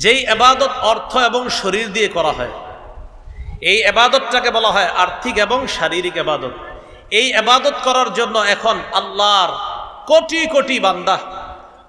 যেই এবাদত অর্থ এবং শরীর দিয়ে করা হয়, এই এবাদতটাকে বলা হয় আর্থিক এবং শারীরিক এবাদত। এই এবাদত করার জন্য এখন আল্লাহর কোটি কোটি বান্দা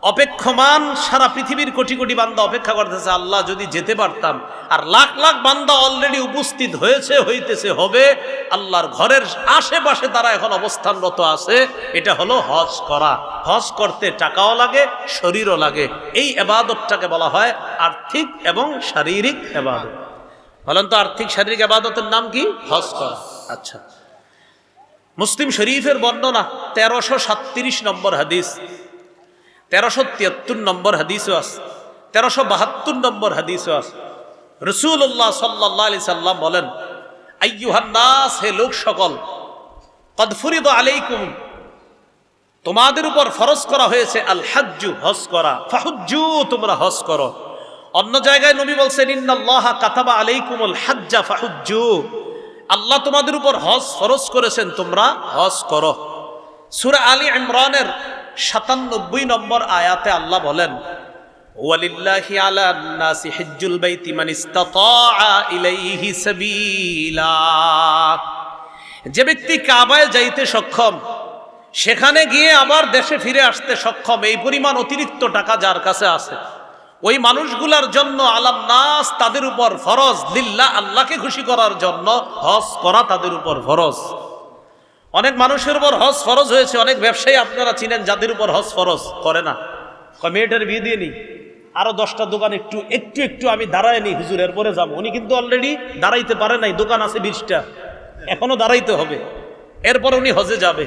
অপেক্ষমান সারা পৃথিবীর কোটি কোটি বান্দা অপেক্ষা করতেছে, আল্লাহ যদি যেতে পারতাম, আর লাখ লাখ বান্দা অলরেডি উপস্থিত হয়েছে, হইতেছে, হবে, আল্লাহর ঘরের আশেপাশে তারা এখন অবস্থানরত আছে, এটা হলো হজ করা। হজ করতে টাকাও লাগে, শরীরও লাগে। এই এবাদতটাকে বলা হয় আর্থিক এবং শারীরিক এবাদত। বলেন তো, আর্থিক, শারীরিক আবাদতের নাম কি? হজ করা। আচ্ছা। মুসলিম শরীফের বর্ণনা তেরোশো সাতত্রিশ নম্বর হাদিস। তেরোশো তিয়াত্তর নম্বর হাদিসও আছে। তেরোশো বাহাত্তর নম্বর হাদিসও আছে। রসুল্লাহ সাল্লাহ আলি সাল্লাম বলেন আইয়ুহান্নাস হে লোক সকল কদফুরিদ আলাইকুম, তোমাদের উপর ফরজ করা হয়েছে আল হাজ্জু, হজ করা। ফাহুজ্জু, তোমরা হজ করো। অন্য জায়গায় নবী বলছেন, ইন্নাল্লাহ কাতাবা আলাইকুমুল হাজ্জা, ফাহুজ্জু। আল্লাহ তোমাদের উপর হজ ফরজ করেছেন, তোমরা হজ করো। সুরা আলী ইমরানের সাতানব্বই নম্বর আয়াতে আল্লাহ বলেন নাসি যে ব্যক্তি কাবায় যাইতে সক্ষম, সেখানে গিয়ে আবার দেশে ফিরে আসতে সক্ষম, এই পরিমাণ অতিরিক্ত টাকা যার কাছে আছে, ওই মানুষগুলার জন্য আলাম নাস তাদের উপর ফরজ, লিল্লা আল্লাহকে খুশি করার জন্য হজ করা তাদের উপর ফরজ। অনেক মানুষের উপর হজ ফরজ হয়েছে, অনেক ব্যবসায়ী আপনারা চিনেন, যাদের উপর হজ ফরজ করে না। মেয়েটার বিয়ে দিয়ে নি। আরও দশটা দোকান একটু একটু একটু আমি দাঁড়ায় নি, হুজুর, এরপরে যাব। উনি কিন্তু অলরেডি দাঁড়াইতে পারে নাই, দোকান আছে বিশটা। এখনও দাঁড়াইতে হবে। এরপর উনি হজে যাবে।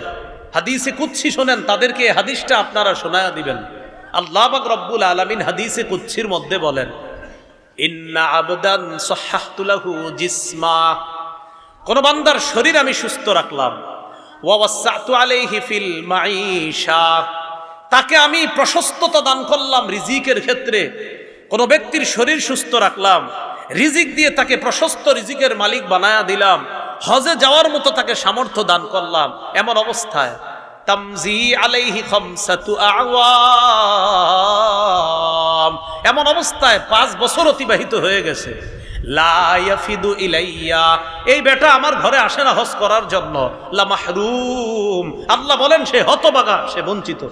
হাদিসে কুচ্ছি শোনেন, তাদেরকে হাদিসটা আপনারা শোনায়া দিবেন। আল্লাহ পাক রব্বুল আলামিন হাদিসে কুচ্ছির মধ্যে বলেন, ইন্না আবদান জিসমা। কোন বান্দার শরীর আমি সুস্থ রাখলাম। আলাইহি ফিল তাকে আমি প্রশস্ততা দান করলাম, রিজিকের ক্ষেত্রে। কোন ব্যক্তির শরীর সুস্থ রাখলাম, রিজিক দিয়ে তাকে প্রশস্ত রিজিকের মালিক বানায়া দিলাম, হজে যাওয়ার মতো তাকে সামর্থ্য দান করলাম। এমন অবস্থায়, তামজি আলাইহি খামসাতু আওয়াম। এমন অবস্থায় পাঁচ বছর অতিবাহিত হয়ে গেছে। লাইয়াফিদু ইলাইয়া। এই বেটা আমার ঘরে আসে না হজ করার জন্য। লামাহরুম আল্লাহ বলেন, সে হতবাগা, সে বঞ্চিত।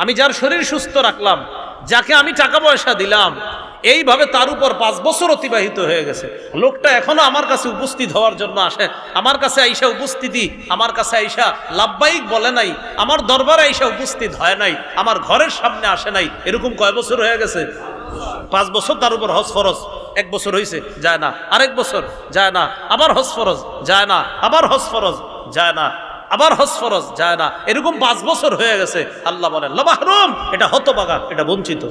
আমি যার শরীর সুস্থ রাখলাম, যাকে আমি টাকা পয়সা দিলাম, এইভাবে তার উপর পাঁচ বছর অতিবাহিত হয়ে গেছে। লোকটা এখনও আমার কাছে উপস্থিত হওয়ার জন্য আসে। আমার কাছে আইসা উপস্থিতি, আমার কাছে আইসা লাভবাহিক বলে নাই, আমার দরবারে আইসা উপস্থিত হয় নাই, আমার ঘরের সামনে আসে নাই, এরকম কয় বছর হয়ে গেছে? পাঁচ বছর তার উপর হজ ফরজ। এক বছর হয়েছে যায় না। আরেক বছর যায় না। আবার হজ ফরজ যায় না। আবার হজ ফরজ যায় না। আবার হজ ফরজ যায় না। এরকম পাঁচ বছর হয়ে গেছে আল্লাহ বলেন লবাহরুম এটা হতবাগা এটা বঞ্চিত।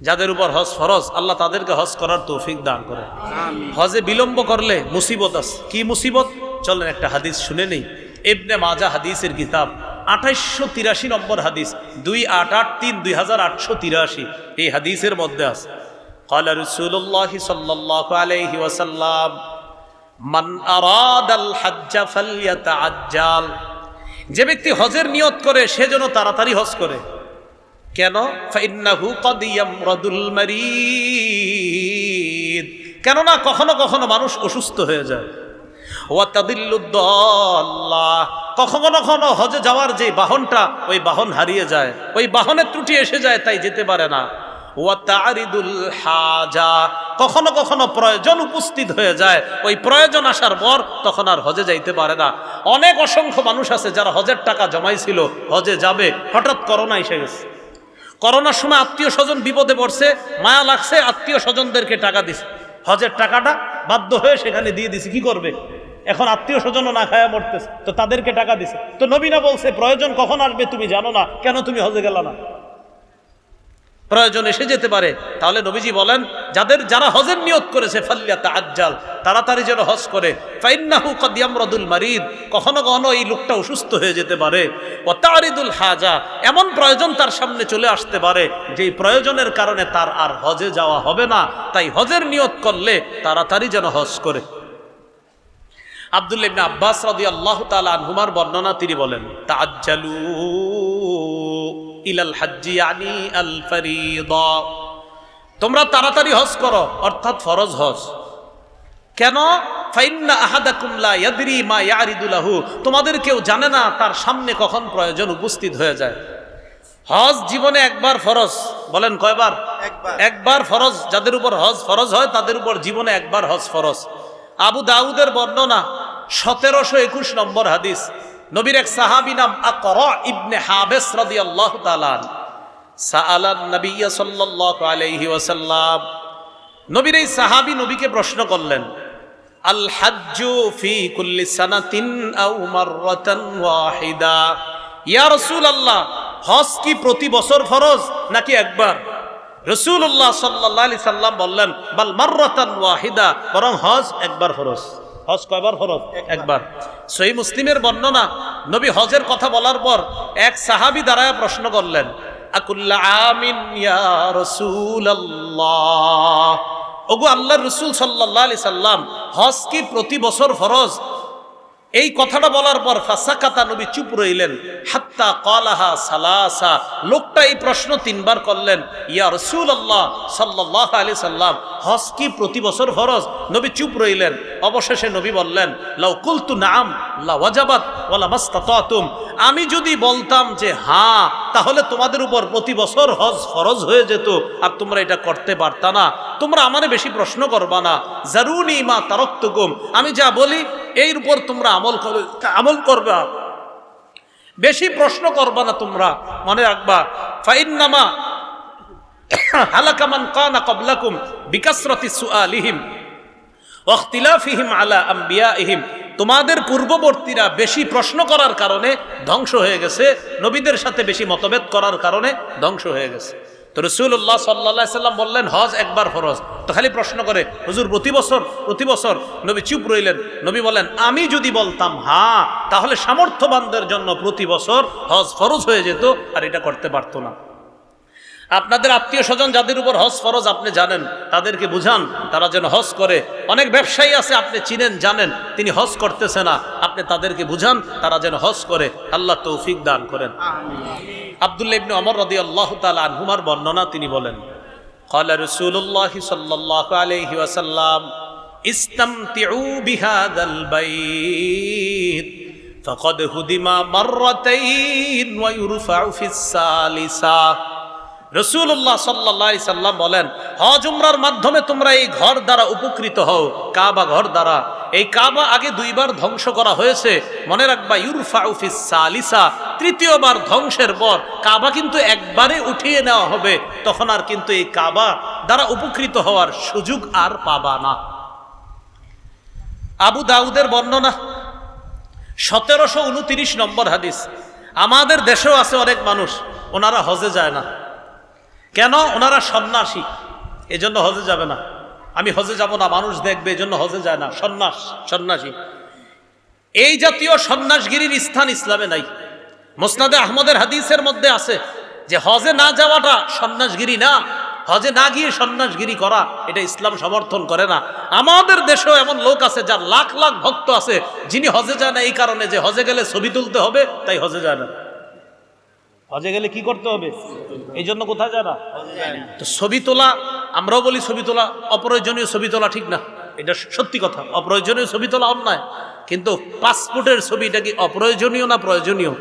যাদের উপর হজ ফরজ আল্লাহ তাদেরকে হজ করার তৌফিক দান করে হজে বিলম্ব করলে মুসিবত আছে। কি মুসিবত? চলেন একটা হাদিস শুনে নেই। এবনে মাজা হাদিসের কিতাব। আঠাইশশো তিরাশি নম্বর হাদিস দুই আট আট তিন দুই হাজার আটশো তিরাশি এই হাদিসের মধ্যে আছে قال رسول الله صلى الله عليه وسلم من أراد الحج فليتعجل যে ব্যক্তি হজের নিয়ত করে সে যেন তাড়াতাড়ি হজ করে কেন ফাইন্নাহু কদ ইয়ামরাদুল মারিদ কেননা কখনো কখনো মানুষ অসুস্থ হয়ে যায় কখনো কখনো হজে যাওয়ার যে বাহনটা, ওই বাহন হারিয়ে যায়, ওই বাহনের ত্রুটি এসে যায়, তাই যেতে পারে না। হাজা। কখনো কখনো প্রয়োজন উপস্থিত হয়ে যায়, ওই প্রয়োজন আসার পর তখন আর হজে যাইতে পারে না। অনেক অসংখ্য মানুষ আছে যারা হজের টাকা জমাইছিল, হজে যাবে, হঠাৎ করোনা এসে গেছে। করোনার সময় আত্মীয় স্বজন বিপদে পড়ছে, মায়া লাগছে, আত্মীয় স্বজনদেরকে টাকা দিছে। হজের টাকাটা বাধ্য হয়ে সেখানে দিয়ে দিছে, কি করবে? এখন আত্মীয় স্বজনও না খায়া মরতেছে, তো তাদেরকে টাকা দিছে। তো নবীনা বলছে, প্রয়োজন কখন আসবে তুমি জানো না, কেন তুমি হজে গেল না? প্রয়োজন এসে যেতে পারে। তাহলে নবীজি বলেন, যাদের যারা হজের নিয়ত করেছে ফাল্লিয়াতা আজ্জাল তাড়াতাড়ি যেন হজ করে। ফাইন্নাহু কদিয়ামরদুল মারিদ, কখনো কখনো এই লোকটা অসুস্থ হয়ে যেতে পারে। ও তারিদুল হাজা, এমন প্রয়োজন তার সামনে চলে আসতে পারে, যেই প্রয়োজনের কারণে তার আর হজে যাওয়া হবে না। তাই হজের নিয়ত করলে তাড়াতাড়ি যেন হজ করে। আবদুল্লাহ ইবনে আব্বাস রাদিয়াল্লাহু তাআলা আনহুমার বর্ণনা তিনি বলেন তাআজ্জালু ইলাল হাজ্জি আনি আল ফরিদা। তোমরা তাড়াতাড়ি হজ করো অর্থাৎ ফরজ হজ। কেন? তোমাদের কেউ জানে না তার সামনে কখন প্রয়োজন উপস্থিত হয়ে যায়। হজ জীবনে একবার ফরজ বলেন কয়বার। একবার ফরজ যাদের উপর হজ ফরজ হয় তাদের উপর জীবনে একবার হজ ফরজ। আবু দাউদের বর্ণনা সতেরোশো একুশ নম্বর হাদিস। নবীর এক সাহাবি নাম আকর ইবনে হাবেস রাদিয়াল্লাহু তাআলা সাআলান নবিয়্য সাল্লাল্লাহু আলাইহি ওয়াসাল্লাম। নবীর এই সাহাবি নবীকে প্রশ্ন করলেন, আল হাজ্জু ফি কুল্লি সানাতিন আও মাররাতান ওয়াহিদা? ইয়া রাসূলুল্লাহ, হজ কি প্রতি বছর ফরজ নাকি একবার? রাসূলুল্লাহ সাল্লাল্লাহু আলাইহি সাল্লাম বললেন, বাল মাররাতান ওয়াহিদা, বরং হজ একবার ফরজ। হজ কয়বার ফরজ একবার। সহি মুসলিমের বর্ণনা, নবী হজের কথা বলার পর এক সাহাবি দাঁড়ায় প্রশ্ন করলেন, আকুল্লা আমিন ইয়া রসুল সাল্লাল্লাহু আলাইহি সাল্লাম, হজ কি প্রতি বছর ফরজ? এই কথাটা বলার পর ফাসাকাতা নবী চুপ রইলেন। হাত্তা কলাহা সালাসা। লোকটা এই প্রশ্ন তিনবার করলেন, ইয়া রসুল আল্লাহ সাল্লাহ আলি সাল্লাম, হজ কি প্রতি বছর ফরজ? নবী চুপ রইলেন। অবশেষে নবী বললেন, লাউ কুলতু নাম লা ওয়াজাবাত ওয়ালা মাস্তাতাতুম। আমি যদি বলতাম যে হ্যাঁ তাহলে তোমাদের উপর প্রতি বছর হজ ফরজ হয়ে যেত আর তোমরা এটা করতে পারতা না। তোমরা আমারে বেশি প্রশ্ন করবা না। জারুনি মা তারক্তকুম। আমি যা বলি এর উপর তোমরা আমল আমল করবা। বেশি প্রশ্ন করবা না তোমরা, মনে রাখবা। ফাইন্নামা হালাকামান কানা কবলাকুম বিকাসরতি সুআলিহিম ওয়াখতিলাফিহিম আলা আম্বিয়াইহিম। তোমাদের পূর্ববর্তীরা বেশি প্রশ্ন করার কারণে ধ্বংস হয়ে গেছে, নবীদের সাথে বেশি মতভেদ করার কারণে ধ্বংস হয়ে গেছে। তো রসুল্লাহ সাল্লা সাল্লাম বললেন, হজ একবার ফরজ। তো খালি প্রশ্ন করে, হুজুর, প্রতি বছর প্রতি বছর নবী চুপ রইলেন? নবী বলেন, আমি যদি বলতাম হ্যাঁ তাহলে সামর্থ্যবানদের জন্য প্রতি বছর হজ ফরজ হয়ে যেত আর এটা করতে পারতো না। আপনাদের আত্মীয় স্বজন যাদের উপর হজ ফরজ আপনি জানেন তাদেরকে বুঝান তারা যেন হজ করে অনেক ব্যবসায়ী আছে আপনি চিনেন জানেন তিনি হজ করতেছে না আপনি তাদেরকে বুঝান তারা যেন হজ করে আল্লাহ তৌফিক দান করেন আব্দুল্লাহ ইবনে অমর রদি আল্লাহ তালা আনহুমার বর্ণনা তিনি বলেন قال رسول الله صلى الله عليه وسلم استمتعوا بهذا البيت فقد هدم مرتين ويرفع في الثالثة রসুল্লাহ সাল্লাহ সাল্লাম বলেন, হজ উমরার মাধ্যমে তোমরা এই ঘর দ্বারা উপকৃত হও, কাবা ঘর দ্বারা। এই কাবা আগে দুইবার ধ্বংস করা হয়েছে। মনে রাখবা ইউরফা উফিস সালিসা, তৃতীয়বার ধ্বংসের পর কাবা কিন্তু একবারে উঠিয়ে নেওয়া হবে। তখন আর কিন্তু এই কাবা দ্বারা উপকৃত হওয়ার সুযোগ আর পাবা না। আবু দাউদের বর্ণনা, সতেরোশো উনতিরিশ নম্বর হাদিস। আমাদের দেশেও আছে অনেক মানুষ, ওনারা হজে যায় না। কেন? ওনারা সন্ন্যাসী। এজন্য হজে যাবে না। আমি হজে যাব না, মানুষ দেখবে, এজন্য হজে যায় না। সন্ন্যাস, সন্ন্যাসী। এই জাতীয় সন্ন্যাসগিরির স্থান ইসলামে নাই। মোসনাদে আহমদের হাদিসের মধ্যে আছে যে, হজে না যাওয়াটা সন্ন্যাসগিরি না। হজে না গিয়ে সন্ন্যাসগিরি করা, এটা ইসলাম সমর্থন করে না। আমাদের দেশেও এমন লোক আছে, যার লাখ লাখ ভক্ত আছে, যিনি হজে যায় না এই কারণে যে, হজে গেলে ছবি তুলতে হবে, তাই হজে যায় না। হজে গেলে কি করতে হবে? এই জন্য কোথায় যায় না? তো ছবি তোলা, আমরাও বলি ছবি তোলা, অপ্রয়োজনীয় ছবি তোলা ঠিক না। এটা সত্যি কথা, অপ্রয়োজনীয় ছবি তোলা অন্যায়। কিন্তু পাসপোর্টের ছবিটা কি অপ্রয়োজনীয় না প্রয়োজনীয়?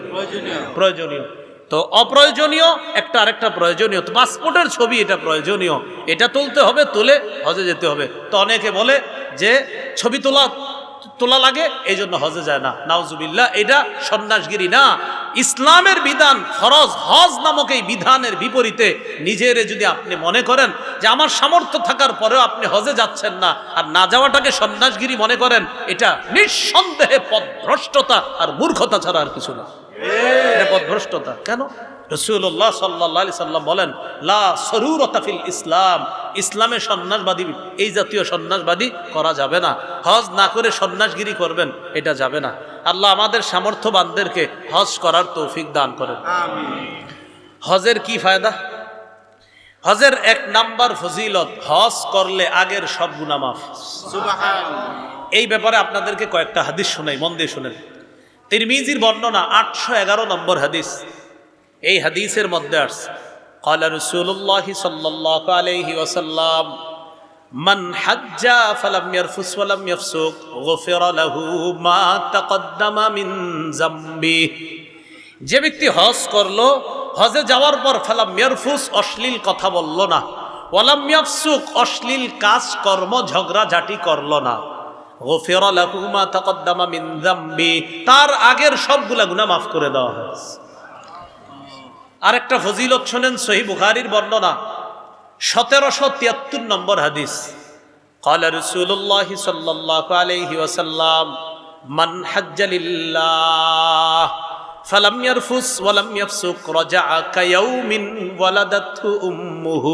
প্রয়োজনীয়। তো অপ্রয়োজনীয়, একটা আরেকটা প্রয়োজনীয়। তো পাসপোর্টের ছবি, এটা প্রয়োজনীয়। এটা তুলতে হবে, তুলে হজে যেতে হবে। তো অনেকে বলে যে, ছবি তোলা তোলা লাগে এই জন্য হজে যায় না। নাউজুবিল্লাহ, এটা সন্ন্যাসগিরি না। ইসলামের বিধান ফরজ, হজ নামক এই বিধানের বিপরীতে নিজের যদি আপনি মনে করেন যে আমার সামর্থ্য থাকার পরেও আপনি হজে যাচ্ছেন না, আর না যাওয়াটাকে সন্ন্যাসগিরি মনে করেন, এটা নিঃসন্দেহে পথভ্রষ্টতা আর মূর্খতা ছাড়া আর কিছু না। এটা পথভ্রষ্টতা। কেন? রসুল্লাহ সাল্লাহ সাল্লাম বলেন লা সরুরতাফিল ইসলাম। ইসলামে সন্ন্যাসবাদী এই জাতীয় সন্ন্যাসবাদী করা যাবে না। হজ না করে সন্ন্যাসগিরি করবেন এটা যাবে না। আল্লাহ আমাদের সামর্থ্যবানদেরকে হজ করার তৌফিক দান করেন। হজের কি ফায়দা? হজের এক নাম্বার ফজিলত হজ করলে আগের সব গুণা মাফ। এই ব্যাপারে আপনাদেরকে কয়েকটা হাদিস শোনাই মন দিয়ে শোনেন। তিরমিজির বর্ণনা আটশো এগারো নম্বর হাদিস। এই হাদিসের মধ্যে আসছে قال رسول الله صلى الله عليه وسلم من حج فلم يرفس ولم يفسق غفر له ما تقدم من ذنبه যে ব্যক্তি হজ করলো হজে যাওয়ার পর ফালাম মিয়ারফুস অশ্লীল কথা বলল না ওয়ালাম ইয়াফসুক অশ্লীল কাজ কর্ম ঝগড়া ঝাঁটি করলো না গফির লাহু মা তাকদ্দামা মিন যামবি তার আগের সবগুলা গুনাহ মাফ করে দেওয়া হয়েছে আরেকটা ফজিলত শোনেন সহি বুখারীর বর্ণনা সতেরোশো তিয়াত্তর নম্বর হাদিস قال رسول الله صلى الله عليه وسلم من حج لله فلم يرفس ولم يفسق رجع كيوم ولدته امه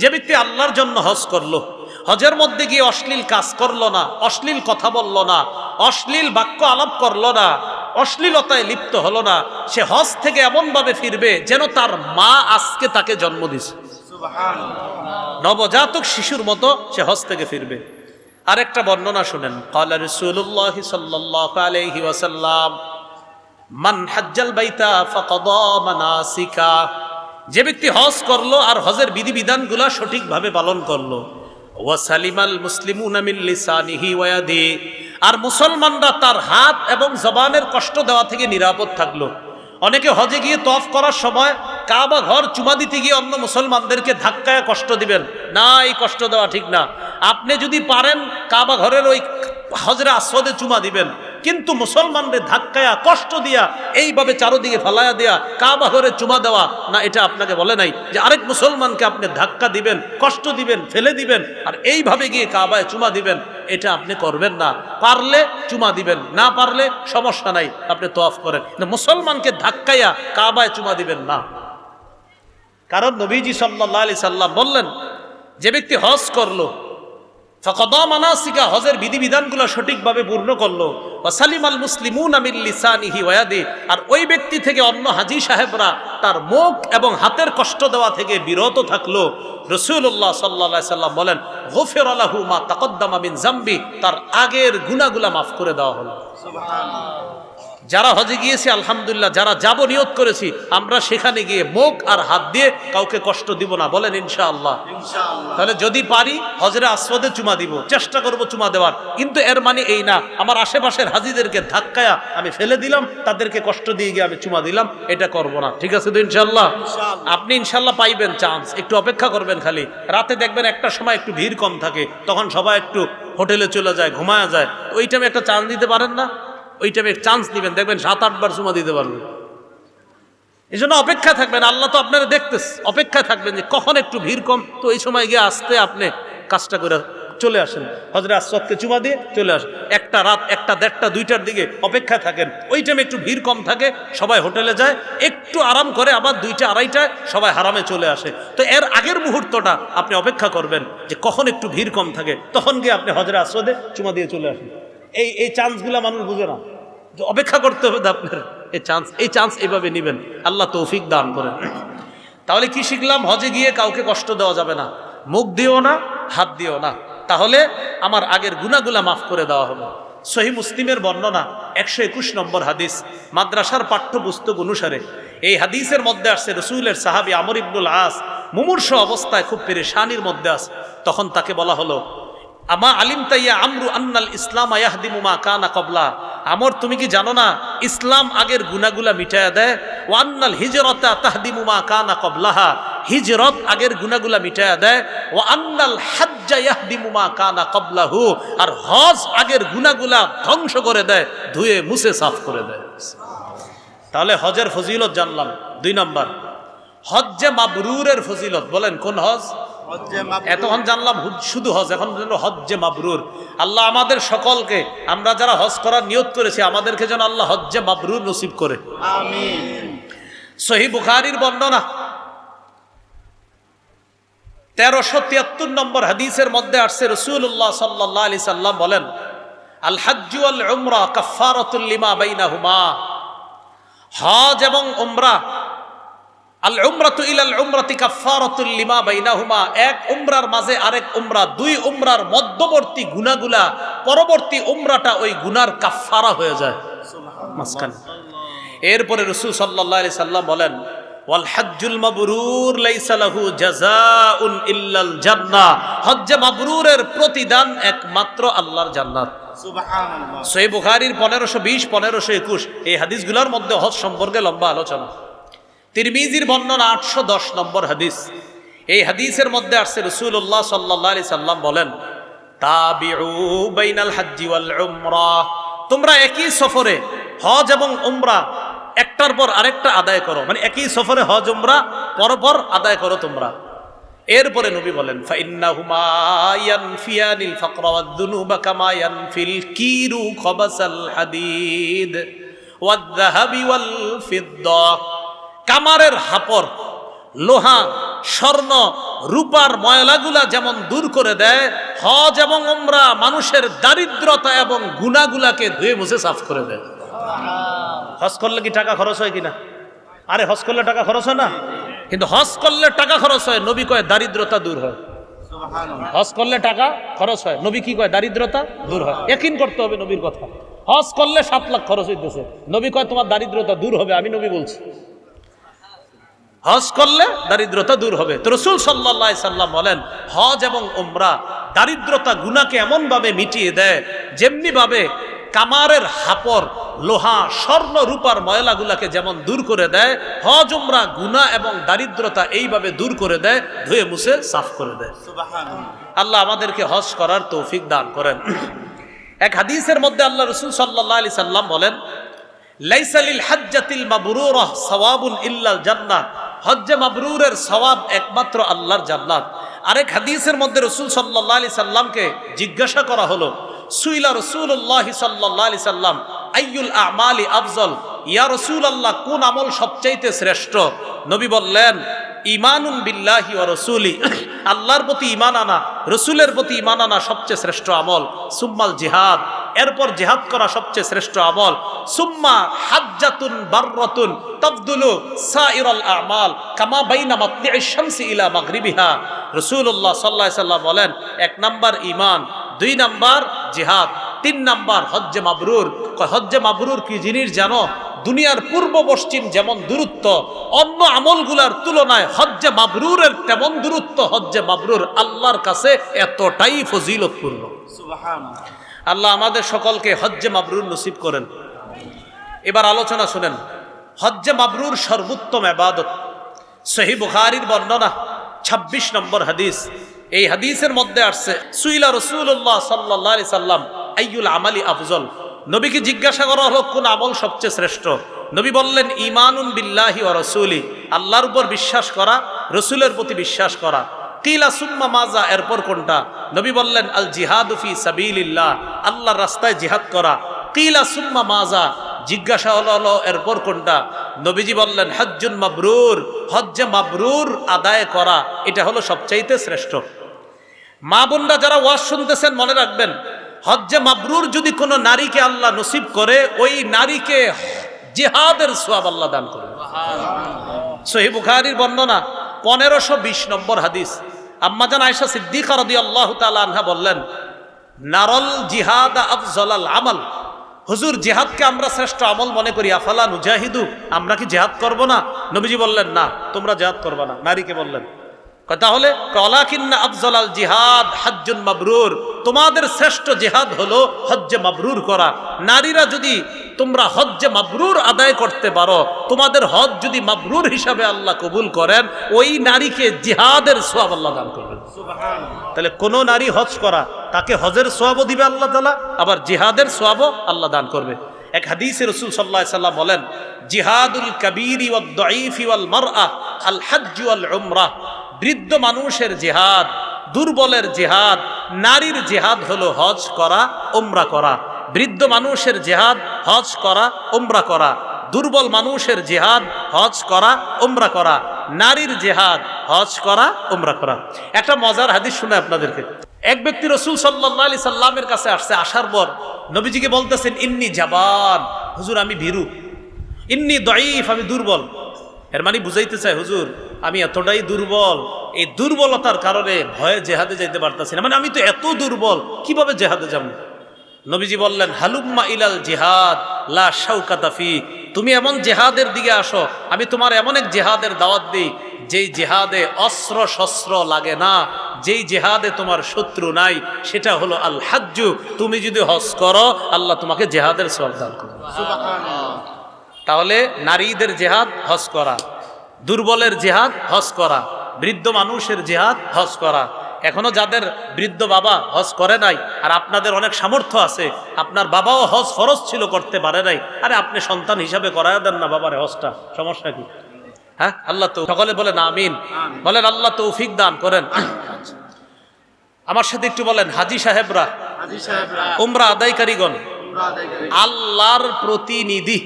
যে ব্যক্তি আল্লাহর জন্য হজ করলো হজের মধ্যে গিয়ে অশ্লীল কাজ করল না অশ্লীল কথা বলল না অশ্লীল বাক্য আলাপ করল না অশ্লীলতায় লিপ্ত হলো না সে হজ থেকে এমনভাবে ফিরবে যেন তার মা আজকে তাকে জন্ম দিছে নবজাতক শিশুর মতো সে হজ থেকে ফিরবে। আরেকটা বর্ণনা শুনেন কালা রসুল্লাহ আলহি ওয়াসাল্লাম মান হাজ্জাল বাইতা ফকদ মানাসিকা যে ব্যক্তি হজ করল আর হজের বিধিবিধানগুলা সঠিকভাবে পালন করল আর মুসলমানরা তার হাত এবং জবানের কষ্ট দেওয়া থেকে নিরাপদ থাকল। অনেকে হজে গিয়ে তফ করার সময় কাবা ঘর চুমা দিতে গিয়ে অন্য মুসলমানদেরকে ধাক্কায় কষ্ট দিবেন। না, এই কষ্ট দেওয়া ঠিক না। আপনি যদি পারেন, কাবা ঘরের ওই হজরে আস্বাদে চুমা দিবেন। কিন্তু মুসলমানদের ধাক্কায়া, কষ্ট দিয়া, এইভাবে চারোদিকে ফালায়া দেয়া, কাবা ঘরে চুমা দেওয়া, না, এটা আপনাকে বলে নাই যে আরেক মুসলমানকে আপনি ধাক্কা দিবেন, কষ্ট দিবেন, ফেলে দিবেন, আর এইভাবে গিয়ে কাবায় চুমা দিবেন, এটা আপনি করবেন না। পারলে চুমা দিবেন, না পারলে সমস্যা নাই, আপনি তোয়াফ করেন। মুসলমানকে ধাক্কাইয়া কাবায় চুমা দিবেন না। কারণ নবীজি সাল্লাহ আলি সাল্লাম বললেন, যে ব্যক্তি হজ করল ফকদা মানাসিকা, হজের বিধিবিধানগুলো সঠিকভাবে পূর্ণ করল। ওয়াসালিম আল মুসলিমুন আমিল লিসানিহি ওয়াদি আর ওই ব্যক্তি থেকে অন্য হাজি সাহেবরা তার মুখ এবং হাতের কষ্ট দেওয়া থেকে বিরত থাকল। রসুল্লাহ সাল্লা সাল্লাম বলেন, গোফের আলাহু মা তাকদ্দামা মিন জাম্বি। তার আগের গুণাগুলা মাফ করে দেওয়া হলো। যারা হজে গিয়েছি আলহামদুলিল্লাহ যারা যাব নিয়ত করেছি আমরা সেখানে গিয়ে মুখ আর হাত দিয়ে কাউকে কষ্ট দিব না। বলেন ইনশাআল্লাহ। তাহলে যদি পারি হজরে আসওয়াদে চুমা দিব চেষ্টা করব চুমা দেওয়ার। কিন্তু এর মানে এই না আমার আশেপাশের হাজিদেরকে ধাক্কায়া আমি ফেলে দিলাম তাদেরকে কষ্ট দিয়ে গিয়ে আমি চুমা দিলাম এটা করব না। ঠিক আছে তো ইনশাল্লাহ আপনি ইনশাল্লাহ পাইবেন চান্স একটু অপেক্ষা করবেন খালি। রাতে দেখবেন একটা সময় একটু ভিড় কম থাকে তখন সবাই একটু হোটেলে চলে যায় ঘুমায়া যায়। ওই টাইমে একটা চান্স দিতে পারেন না? ওই টাইমে চান্স দিবেন দেখবেন সাত আটবার চুমা দিতে পারবেন এই জন্য অপেক্ষা থাকবেন, আল্লাহ তো আপনারা দেখতেস অপেক্ষা থাকবেন যে কখন একটু ভিড় কম। তো এই সময় গিয়ে আসতে আপনি কাজটা করে চলে আসেন। হজরে আসকে চুমা দিয়ে চলে আসেন। একটা রাত, একটা দেড়টা, দুইটার দিকে অপেক্ষা থাকেন। ওই টাইমে একটু ভিড় কম থাকে, সবাই হোটেলে যায়, একটু আরাম করে আবার দুইটা, আড়াইটায় সবাই হারামে চলে আসে। তো এর আগের মুহূর্তটা আপনি অপেক্ষা করবেন যে কখন একটু ভিড় কম থাকে, তখন গিয়ে আপনি হজরে আসদে চুমা দিয়ে চলে আসেন। এই এই চান্সগুলো মানুষ বুঝে না। যে অপেক্ষা করতে হবে আপনার। এই চান্স এই চান্স এইভাবে নেবেন। আল্লাহ তৌফিক দান করেন। তাহলে কি শিখলাম? হজে গিয়ে কাউকে কষ্ট দেওয়া যাবে না। মুখ দিও না, হাত দিও না। তাহলে আমার আগের গুনাগুলা মাফ করে দেওয়া হবে। সহি মুসলিমের বর্ণনা, একশো একুশ নম্বর হাদিস, মাদ্রাসার পাঠ্যপুস্তক অনুসারে। এই হাদিসের মধ্যে আসছে, রসুলের সাহাবি আমর ইবনুল আস মুমূর্ষ অবস্থায় খুব পেরেশানির মধ্যে আছে। তখন তাকে বলা হলো আমা আলিম তাইয়া আমরু আন্নাল ইসলাম আয়াহদিমুমা কানা কবলা। আমর, তুমি কি জানো না, ইসলাম আগের গুনাগুলা মিটায়া দেয়? ও আন্নাল হিজরতা তাহদিমুমা কানা কবলাহা। হিজরত আগের গুনাগুলা মিটায়া দেয়। ও আন্নাল হাজ্জা ইয়াহদিমুমা কানা কবলাহু। আর হজ আগের গুনাগুলা ধ্বংস করে দেয়, ধুয়ে মুছে সাফ করে দেয়। তাহলে হজের ফজিলত জানলাম। দুই নম্বর, হজ্জে মাবরুরের ফজিলত। বলেন, কোন হজ? এতক্ষণ জানলাম শুধু হজ এখন জানলো মাবরুর। আল্লাহ আমাদের সকলকে আমরা যারা হজ করার নিয়ত করেছি আমাদেরকে যেন আল্লাহ হজ্জে মাবরুর নসিব করে। সহি বুখারির বর্ণনা তেরোশো তিয়াত্তর নম্বর হাদিসের মধ্যে আসছে রসুল্লাহ সাল্লাহ আলি সাল্লাম বলেন আল হাজ্জু আল উমরা কাফারতুল্লিমা বাইনাহুমা। হজ এবং উমরা আল উমরাতু ইলাল উমরাতি কাফারাতুল লিমা বাইনাহুমা। এক উমরার মাঝে আরেক উমরা দুই উমরার মধ্যবর্তী গুনাগুলা পরবর্তী উমরাটা ওই গুনার কাফারা হয়ে যায়। মাঝখানে। এরপরে রসুল সাল্লাহ আলি সাল্লাম বলেন ওয়াল হজ্জুল মাবরুর লাইসা লাহু জাযাউন ইল্লাল জান্নাহ। হজ্জে মাবরুরের প্রতিদান একমাত্র আল্লাহর জান্নাত। সুবহানাল্লাহ। সহি বুখারির পনেরোশো বিশ পনেরোশো একুশ এই হাদিসগুলোর মধ্যে হজ সম্পর্কে লম্বা আলোচনা। তিরমিজির বর্ণনা আটশো দশ নম্বর হাদিস। এই হাদিসের মধ্যে আসছে রসুল্লাহ সাল্লাহ আলি সাল্লাম বলেন তোমরা একই সফরে হজ এবং উমরা একটার পর আরেকটা আদায় করো। মানে একই সফরে হজ, উমরা পরপর আদায় করো তোমরা। এরপরে নবী বলেন হাদিদ কামারের হাপর লোহা স্বর্ণ রূপার ময়লাগুলা যেমন দূর করে দেয় হজ এবং উমরা মানুষের দারিদ্রতা এবং গুনাগুলাকে ধুয়ে মুছে সাফ করে দেয়। হজ করলে কি টাকা খরচ হয় কিনা? আরে হজ করলে টাকা খরচ হয় না? কিন্তু হজ করলে টাকা খরচ হয় নবী কয় দারিদ্রতা দূর হয়। হজ করলে টাকা খরচ হয় নবী কি কয় দারিদ্রতা দূর হয়। একিন করতে হবে নবীর কথা। হজ করলে সাত লাখ খরচ হইতেছে। নবী কয় তোমার দারিদ্রতা দূর হবে আমি নবী বলছি। হজ করলে দারিদ্রতা দূর হবে। তো রসুল সাল্লাহ সাল্লাম বলেন হজ এবং উমরা দারিদ্রতা গুনাকে এমন ভাবে মিটিয়ে দেয় যেমনি ভাবে কামারের হাপর লোহা স্বর্ণ রূপার ময়লাগুলাকে যেমন দূর করে দেয় হজ উমরা গুনা এবং দারিদ্রতা এইভাবে দূর করে দেয় ধুয়ে মুছে সাফ করে দেয়। আল্লাহ আমাদেরকে হজ করার তৌফিক দান করেন। এক হাদিসের মধ্যে আল্লাহ রসুল সাল্লাহ আলি সাল্লাম বলেন লাইসালিল হাজ্জাতিল মাবরুরহ সওয়াবুন ইল্লাল জান্নাত হজ্জে মাবরুরের সওয়াব একমাত্র আল্লাহর জান্নাত। আরেক হাদিসের মধ্যে রসুল সাল্লাহ আলি সাল্লামকে জিজ্ঞাসা করা হলো, সুইলা রসুল্লাহ সাল্লাহ আলি সাল্লাম, আইয়ুল আমালি আফজল? ইয়া রসুল আল্লাহ কোন আমল সবচাইতে শ্রেষ্ঠ? নবী বললেন ইমানুন বিল্লাহি ও রসুলি। আল্লাহর প্রতি ইমান আনা, রসুলের প্রতি ইমান আনা সবচেয়ে শ্রেষ্ঠ আমল। সুম্মাল জিহাদ। এরপর জেহাদ করা সবচেয়ে শ্রেষ্ঠ আমল। সুম্মা হাজ্জাতুন বাররাতুন তাবদুলু সাইরাল আমাল কামা বাইনা মাতলি'i শামসি ইলা মাগরিবিহা। রাসূলুল্লাহ সাল্লাল্লাহু আলাইহি সাল্লাম বলেন, এক নাম্বার ঈমান, দুই নাম্বার জিহাদ, তিন নাম্বার হজ্জে মাবরুর। হজ্জে মাবরুর কি জিনিস জানো? দুনিয়ার পূর্ব পশ্চিম যেমন দূরত্ব, অন্য আমলগুলার তুলনায় হজ্জে মাবরুরের তেমন দূরত্ব হজ্জে মাবরুর আল্লাহর কাছে এতটাই ফজিলতপূর্ণ। সুবহানাল্লাহ। আল্লাহ আমাদের সকলকে হজ্জে মাবরুর নসিব করেন। এবার আলোচনা শুনেন। হজ্জে মাবরুর সর্বোত্তম এবাদত সহি বুখারির বর্ণনা ২৬ নম্বর হাদিস। এই হাদিসের মধ্যে আসছে, সুইলা রসুল্লাহ সাল্লাহ আলি সাল্লাম, আইয়ুল আমালি আফজল। নবীকে জিজ্ঞাসা করা হলো, কোন আমল সবচেয়ে শ্রেষ্ঠ? নবী বললেন ইমানুন বিল্লাহি ও রসুলি। আল্লাহর উপর বিশ্বাস করা, রসুলের প্রতি বিশ্বাস করা। কিলা সুম্মা মাজা, এরপর কোনটা? নবী বললেন, আল জিহাদুফি সাবিলিল্লাহ, আল্লাহর রাস্তায় জিহাদ করা। কিলা সুম্মা মাজা, জিজ্ঞাসা হলো হলো, এরপর কোনটা? নবীজি বললেন, হজ্জুন মাবরুর, হজ্জে মাবরুর আদায় করা, এটা হলো সবচাইতে শ্রেষ্ঠ। মা বোনরা যারা ওয়াজ শুনতেছেন, মনে রাখবেন, হজ্জে মাবরুর যদি কোনো নারীকে আল্লাহ নসিব করে, ওই নারীকে জিহাদের সোয়াব আল্লাহ দান করবে। সহি বুখারির বর্ণনা পনেরোশো বিশ নম্বর হাদিস। আম্মাজান আয়সা সিদ্দিকা আল্লাহ আনহা বললেন, নারল জিহাদ আফজলাল আমল। হুজুর, জেহাদকে আমরা শ্রেষ্ঠ আমল মনে করি, আফালা নুজাহিদু, আমরা কি জেহাদ করব না? নবীজি বললেন, না, তোমরা জেহাদ করবে না। নারীকে বললেন তাহলে কলাকিন্না আফজল জিহাদ হজ্জুন মাবরুর। তোমাদের শ্রেষ্ঠ জেহাদ হলো হজ্জে মাবরুর করা। নারীরা যদি তোমরা হজ্জে মাবরুর আদায় করতে পারো তোমাদের হজ যদি মাবরুর হিসাবে আল্লাহ কবুল করেন ওই নারীকে জিহাদের সোয়াব আল্লাহ দান করবেন। তাহলে কোন নারী হজ করা তাকে হজের সোয়াবও দিবে আল্লাহ তালা আবার জিহাদের সোয়াবও আল্লাহ দান করবে। এক হাদিসে রসুল সাল্লাহ সাল্লাম বলেন জিহাদুল কবির ওয়াল মারআ আল হজ্জ আল উমরাহ বৃদ্ধ মানুষের জিহাদ দুর্বলের জিহাদ নারীর জিহাদ হলো হজ করা উমরা করা। বৃদ্ধ মানুষের জেহাদ, হজ করা ওমরা করা। দুর্বল মানুষের জেহাদ, হজ করা ওমরা করা। নারীর জেহাদ, হজ করা ওমরা করা। একটা মজার হাদিস শুনে আপনাদেরকে। এক ব্যক্তি রসুল সাল্লাহ আলি সাল্লামের কাছে আসছে। আসার পর নবীজিকে বলতেছেন, ইন্নি জাবান। হুজুর, আমি ভীরু। ইন্নি দঈফ, আমি দুর্বল। এর মানে বুঝাইতে চাই হুজুর, আমি এতটাই দুর্বল। এই দুর্বলতার কারণে ভয়ে জেহাদে যাইতে পারতাছি না। মানে আমি তো এত দুর্বল, কীভাবে জেহাদে যাব? নবীজি বললেন হালুম্মা ইলাল জেহাদ লা শাউকাতাফি তুমি এমন জেহাদের দিকে আসো আমি তোমার এমন এক জেহাদের দাওয়াত দিই যেই জেহাদে অস্ত্র শস্ত্র লাগে না যেই জেহাদে তোমার শত্রু নাই সেটা হলো আল হাজ্জু। তুমি যদি হজ করো আল্লাহ তোমাকে জেহাদের সব দান করবে। তাহলে নারীদের জেহাদ হজ করা। দুর্বলের জেহাদ হজ করা। বৃদ্ধ মানুষের জেহাদ হজ করা। এখনও যাদের বৃদ্ধ বাবা হজ করে নাই আর আপনাদের অনেক সামর্থ্য আছে আপনার বাবাও হজ ফরজ ছিল করতে পারে নাই আরে আপনি সন্তান হিসাবে করায় দেন না বাবার হজটা সমস্যা কি? হ্যাঁ আল্লাহ তো সকলে বলেন আমিন বলেন আল্লাহ তৌফিক দান করেন। আমার সাথে একটু বলেন হাজি সাহেবরা উমরা আদায়কারীগণ আল্লাহর প্রতিনিধি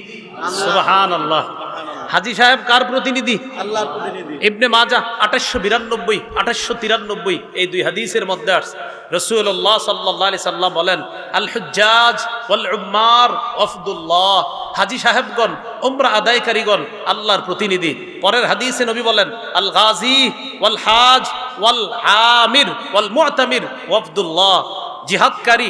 সুবহান আল্লাহ হাজি সাহেব কার প্রতিনিধি? আল্লাহর প্রতিনিধি। ইবনে মাজা আঠাশশো বিরানব্বই আঠাশশো তিরানব্বই এই দুই হাদিসের মধ্যে আসছে। রসুল্লাহ সাল্লাহ আলি সাল্লাম বলেন আল হুজ্জাজ ওয়াল উম্মার অফদুল্লাহ হাজি সাহেবগণ উমরা আদায়কারীগণ আল্লাহর প্রতিনিধি। পরের হাদিসে নবী বলেন আল গাজী ওয়াল হাজ ওয়াল আমির ওয়াল মুআতামির ওয়াফদুল্লাহ। জিহাদকারী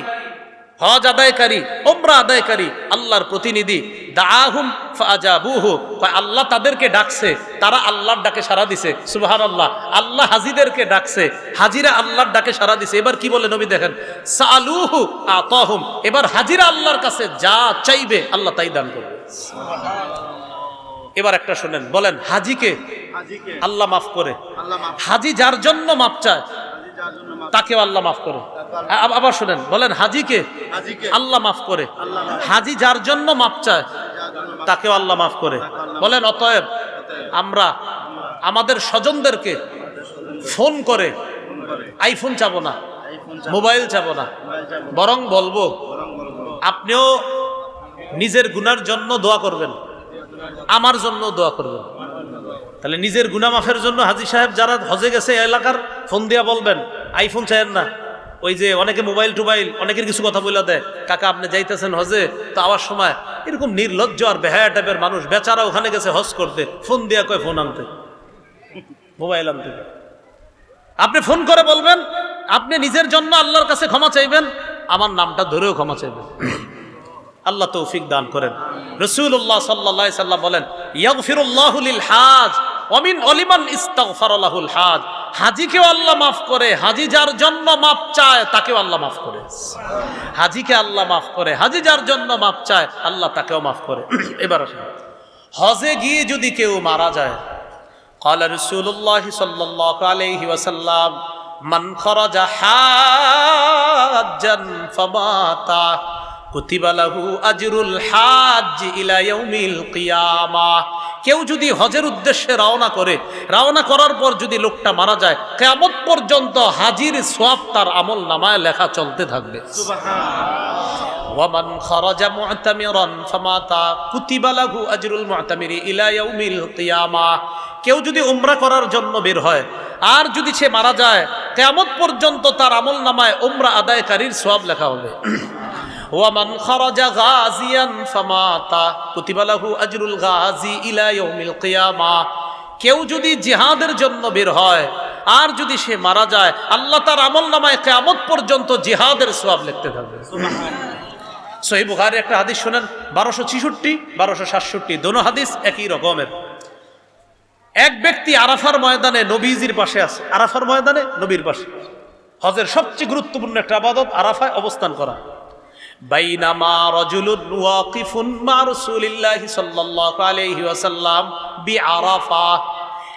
হজ আদায়কারী ওমরা আদায়কারী আল্লাহর প্রতিনিধি। দাহুম ফাজাবুহু আল্লাহ তাদেরকে ডাকছে তারা আল্লাহর ডাকে সাড়া দিছে সুবাহান আল্লাহ আল্লাহ হাজিদেরকে ডাকছে হাজিরা আল্লাহর ডাকে সাড়া দিছে। এবার কি বলে নবী দেখেন? সালুহু আতাহুম এবার হাজিরা আল্লাহর কাছে যা চাইবে আল্লাহ তাই দান করবে। এবার একটা শুনেন বলেন হাজিকে হাজীকে। আল্লাহ মাফ করে। হাজি যার জন্য মাপ চায় হাজী যার জন্য মাফ তাকেও আল্লাহ মাফ করে। আবার শোনেন বলেন হাজিকে? আল্লাহ মাফ করে। হাজি যার জন্য মাপ চায় মাফ তাকেও আল্লাহ মাফ করে। বলেন অতএব আমরা আমাদের স্বজনদেরকে ফোন করে আইফোন চাবো না মোবাইল চাবো না বরং বলব বরং বলব আপনিও নিজের গুনার জন্য দোয়া করবেন আমার জন্য দোয়া করবেন। তাহলে নিজের গুনামাফের জন্য হাজি সাহেব যারা হজে গেছে এলাকার, ফোন দিয়া বলবেন আইফোন চাইেন না। ওই যে অনেকে মোবাইল টোবাইল অনেকের কিছু কথা বলে দেয়, কাকা, আপনি যাইতেছেন হজে, তো আবার সময়। এরকম নির্লজ্জ আর বেহায়া টাইপের মানুষ, বেচারা ওখানে গেছে হজ করতে, ফোন দিয়া কয় ফোন আনতে? মোবাইল আনতে। আপনি ফোন করে বলবেন, আপনি নিজের জন্য আল্লাহর কাছে ক্ষমা চাইবেন, আমার নামটা ধরেও ক্ষমা চাইবেন। আল্লাহ তৌফিক দান করেন। রসুল্লাহ সাল্লাহ সাল্লাম বলেন ইয়াগফিরুল্লাহুলিল হাজ। অমিন অলিমান ইস্তাগফারালাহুল হাজ হাজিকেও আল্লাহ মাফ করে হাজি যার জন্য মাপ চায় তাকেও আল্লাহ মাফ করে হাজিকে আল্লাহ মাফ করে হাজি যার জন্য মাপ চায় আল্লাহ তাকেও মাফ করে এবার আসেন হজে গিয়ে যদি কেউ মারা যায় قال رسول الله صلى الله عليه وسلم من خرج حاجا فمات كتب له اجر الحاج الى يوم القيامه কেউ যদি হজের উদ্দেশ্যে রওনা করে রওনা করার পর যদি লোকটা মারা যায় কেমন পর্যন্ত হাজির সোয়াব তার আমল নামায় লেখা চলতে থাকবে ওয়ামান খারাজা মুআতামিরান ফামাতা কুতিবা লাহু আজরুল মুআতামিরি ইলা ইয়াউমিল কিয়ামা কেউ যদি উমরা করার জন্য বের হয় আর যদি সে মারা যায় কিয়ামত পর্যন্ত তার আমল নামায় উমরা আদায়কারীর সওয়াব লেখা হবে ওয়ামান খারাজা গাজিয়ান ফামাতা কুতিবা লাহু আজরুল গাজি ইলা ইয়াউমিল কিয়ামা। কেউ যদি জিহাদের জন্য বের হয় আর যদি সে মারা যায় আল্লাহ তার আমল নামায় কিয়ামত পর্যন্ত জিহাদের সওয়াব লিখতে থাকবে। সহি বুখারি একটা হাদিস শোনেন বারোশো ছিষট্টি বারোশো সাতষট্টি দোনো হাদিস একই রকমের। এক ব্যক্তি আরাফার ময়দানে নবীজির পাশে আছে আরাফার ময়দানে নবীর পাশে। হজের সবচেয়ে গুরুত্বপূর্ণ একটা আবাদত আরাফায় অবস্থান করা। বাইনামা রজুলুন ওয়াকিফুন মা রাসূলিল্লাহি সাল্লাল্লাহু আলাইহি ওয়াসাল্লাম বিআরাফা।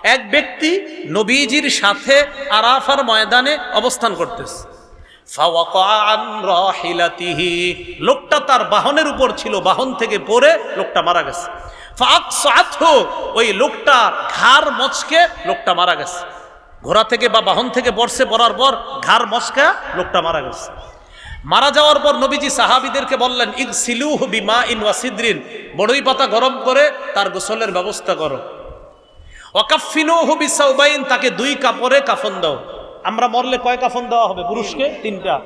এক ব্যক্তি নবীজির সাথে আরাফার ময়দানে অবস্থান করতেছে। লোকটা তার বাহনের উপর ছিল, বাহন থেকে পড়ে লোকটা মারা গেছে। ওই লোকটা ঘাড় মচকে লোকটা মারা গেছে। ঘোড়া থেকে বা বাহন থেকে বর্ষে পড়ার পর ঘাড় মচকা লোকটা মারা গেছে। মারা যাওয়ার পর নবীজি সাহাবিদেরকে বললেন ইক সিলুহ বিমা ইন ওয়াসিদ্রিন বড়ই পাতা গরম করে তার গোসলের ব্যবস্থা করো। ওয়াকাফিনুহু বিসাউবাইন তাকে দুই কাপড়ে কাফন দাও। আমরা মরলে কয় কাফন দেওয়া হবে? পুরুষকে? তিনটা।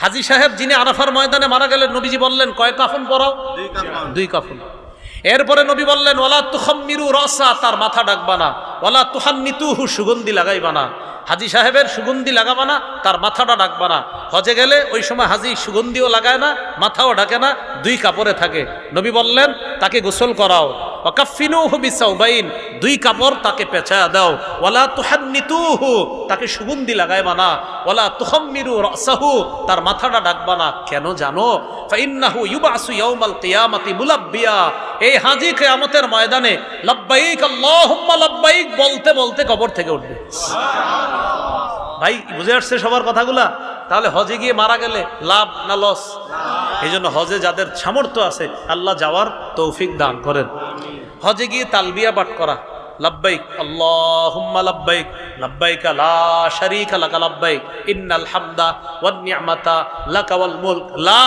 হাজি সাহেব যিনি আরাফার ময়দানে মারা গেলেন নবীজি বললেন কয় কাফন পরাও? দুই কাফন। এরপরে নবী বললেন ওলা তুখাম্মিরু রসা তার মাথা ডাকবা না। ওলা তুহান্নিতুহু সুগন্ধি লাগাইবা না। হাজি সাহেবের সুগন্ধি লাগাবা না, তার মাথাটা ডাকবা না। হজে গেলে ওই সময় হাজি সুগন্ধিও লাগায় না, মাথাও ডাকে না, দুই কাপড়ে থাকে। নবী বললেন, তাকে গোসল করাও। ওয়াকাফিনু বিসাউবাইন দুই কাপড় তাকে পেঁচায়া দাও। ওয়ালা তুহান্নিতুহু, তাকে সুগন্ধি লাগাইবা না। ওয়ালা তুহাম্মিরু রাসাহু, তার মাথাটা ডাকবা না। কেন জানো? ফাইন্নাহু ইউবাসু ইয়াউমাল কিয়ামাতি মুলাব্বিয়া। এই হাজি কিয়ামতের ময়দানে লাব্বাইক আল্লাহুম্মা, লাব্বাইক বলতে বলতে কবর থেকে উঠবে। ভাই, বুঝে আসছে সবার কথাগুলা? তাহলে হজে গিয়ে মারা গেলে লাভ না লস? এই জন্য হজে যাদের সামর্থ্য আছে, আল্লাহ যাওয়ার তৌফিক দান করেন। হজে গিয়ে তালবিয়া পাঠ করা। লাব্বাইক, আল্লাহুম্মা লাব্বাইক লা ইন্নাল লা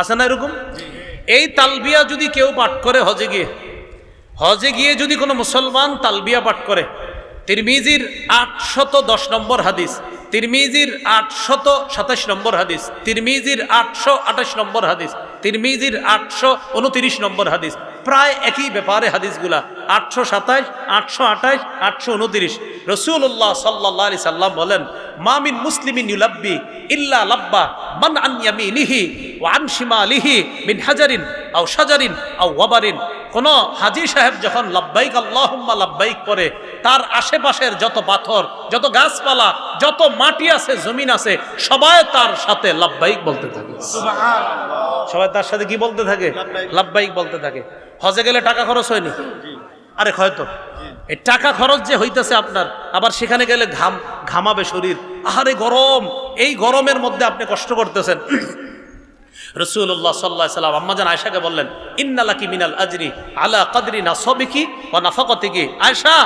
আছে না এরকম? এই তালবিয়া যদি কেউ পাঠ করে হজে গিয়ে হজে গিয়ে যদি কোনো মুসলমান তালবিয়া পাঠ করে তিরমিজির আটশত দশ নম্বর হাদিস, তিরমিজির আটশত সাতাশ নম্বর হাদিস, তিরমিজির আটশো আঠাশ নম্বর হাদিস। তিরমিজির আটশো উনতিরিশ নম্বর হাদিস। প্রায় একই ব্যাপারে হাদিসগুলা। আটশো সাতাশ আটশো আঠাশ আটশো উনতিরিশ। রসুল্লাহ সাল্লাহ আলি সাল্লাম বলেন মামিন মুসলিমিন ইউলাব্বি ইল্লা লাব্বা মান আন ইয়ামিনিহি ওয়া আন শিমালিহি মিন হাজারিন আও শাজারিন আও ওয়াবারিন। কোন হাজি সাহেব যখন লাব্বাইক আল্লাহুম্মা লাব্বাইক করে তার আশেপাশের যত পাথর যত গাছপালা যত মাটি আছে জমিন আছে সবাই তার সাথে লাব্বাইক বলতে থাকে। সবাই তার সাথে কি বলতে থাকে? লাব্বাইক বলতে থাকে। হজে গেলে টাকা খরচ হয়নি? আরে হয়তো এই টাকা খরচ যে হইতেছে আপনার আবার সেখানে গেলে ঘাম ঘামাবে শরীর। আহারে গরম! এই গরমের মধ্যে আপনি কষ্ট করতেছেন। রসুল্লাহ সাল্লাহ সাল্লাম আম্মাজান আয়সাকে বললেন ইন্নালাকি মিনাল আজরি আলা কাদরি না সবিকি ও নাফাকতিকি। আয়সা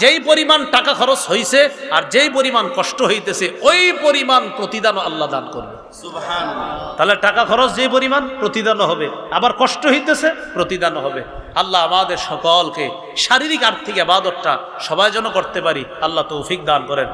যেই পরিমাণ টাকা খরচ হয়েছে আর যেই পরিমাণ কষ্ট হইতেছে ওই পরিমাণ প্রতিদানও আল্লাহ দান করবে। তাহলে টাকা খরচ যে পরিমাণ প্রতিদানও হবে। আবার কষ্ট হইতেছে প্রতিদানও হবে। আল্লাহ আমাদের সকলকে শারীরিক আর্থিক আবাদতটা সবাই যেন করতে পারি আল্লাহ তৌফিক দান করেন।